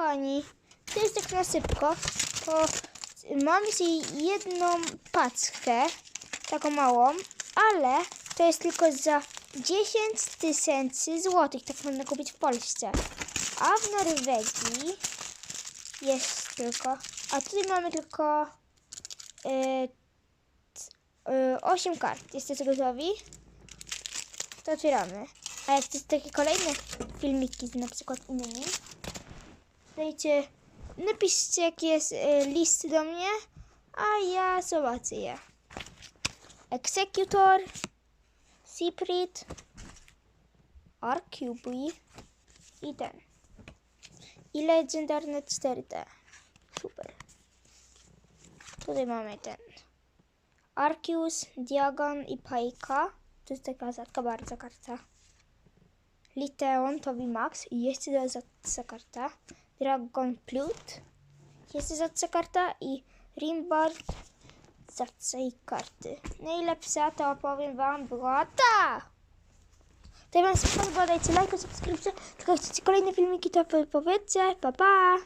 kochani, to jest tak na szybko, to mam dzisiaj jedną paczkę, taką małą, ale to jest tylko za 10 tysięcy złotych, tak można kupić w Polsce. A w Norwegii jest tylko, a tutaj mamy tylko y, y, 8 kart. Jesteście gotowi? To otwieramy. A jak chcecie takie kolejne filmiki z na przykład innymi, dajcie, napiszcie jaki jest y, list do mnie, a ja zobaczę je. Executor, Secret, RQB i ten. I legendarne 4D. Super. Tutaj mamy ten. Arceus, Diagon i Pajka. To jest taka rzadka bardzo karta. Liteon, Toby Max i jeszcze rzadka karta. Dragon Plut. Jeszcze rzadka karta i Rimbard rzadkiej karty. Najlepsza to opowiem wam była ta! To ja wam spodoba, dajcie lajka, subskrypcję. Tylko chcecie kolejne filmiki, to powiedzcie. Pa, pa!